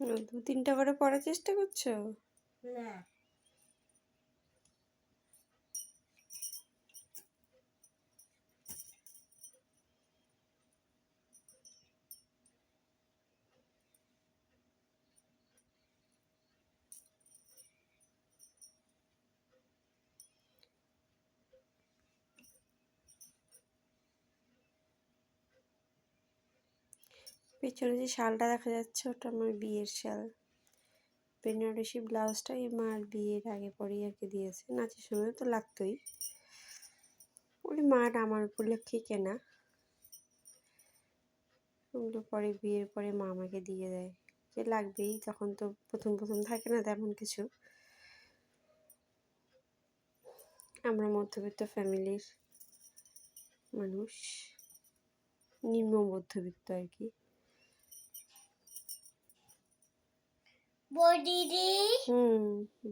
দু তিনটা করে পড়ার চেষ্টা করছ? না। পেছনে যে শালটা দেখা যাচ্ছে, ওটা আমার বিয়ের শাল। বেনারসি ব্লাউজটা এই মার বিয়ের আগে পরেই আর কি দিয়েছে। নাচের সময় তো লাগতোই। ওই মার আমার উপলক্ষে কেনা। ওগুলো পরে, বিয়ের পরে মা আমাকে দিয়ে দেয়। যে লাগবেই তখন তো প্রথম প্রথম থাকে না তেমন কিছু। আমরা মধ্যবিত্ত ফ্যামিলির মানুষ, নিম্ন মধ্যবিত্ত আর কি। বডিদি হুম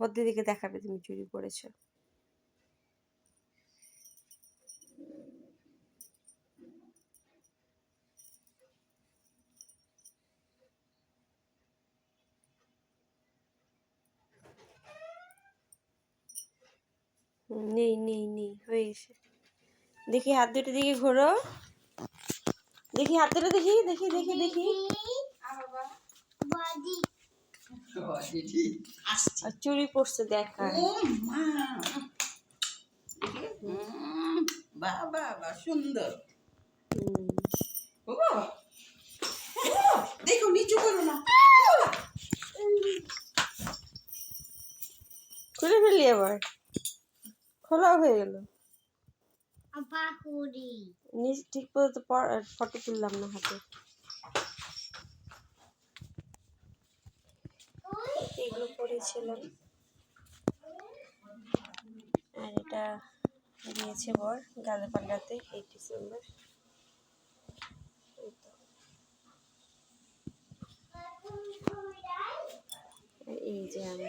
বদ্দিদিকে দেখাবে তুমি চুরি করেছ। নেই নেই নেই হয়ে গেছে। দেখি হাত দুটো দিকে ঘোরো। দেখি হাত দুটো দেখি দেখি দেখি দেখি। আর চুরি পড়ছে দেখা ও মা। দেখি, হুম, বাহ বাহ বাহ সুন্দর। বাবা। দেখো নিচু করো না। খুলে ফেললি আবার। খোলা হয়ে গেল। ঠিক মতো ফটো তুললাম না হাতে। এগুলো পরেছিলাম আর এটা দিয়েছে বর গালে পাল্লাতে এই ডিসেম্বর। এই এই যে আমি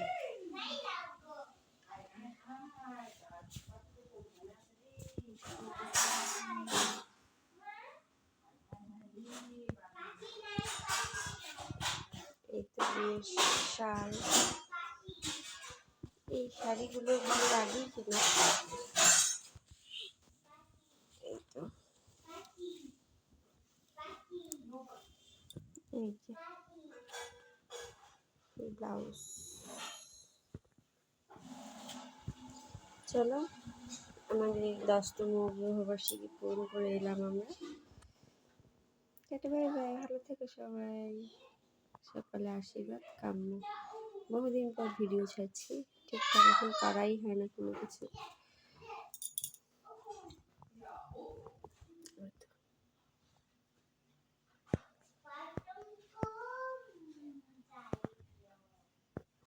বিয়ের শাল, এই শাড়িগুলো ভালো লাগেই কিনা। এই তো। এই যে ব্লাউজ চলো আমাদের দশতম বিবাহবার্ষিকী পূরণ করে এলাম আমরা। কেটে বাই বাই ভালো থেকো সবাই। সকালে আশীর্বাদ কাম্য। বহুদিন পর ভিডিও ছাড়ছি। ঠিকঠাক এখন করাই হয় না কোনো কিছু।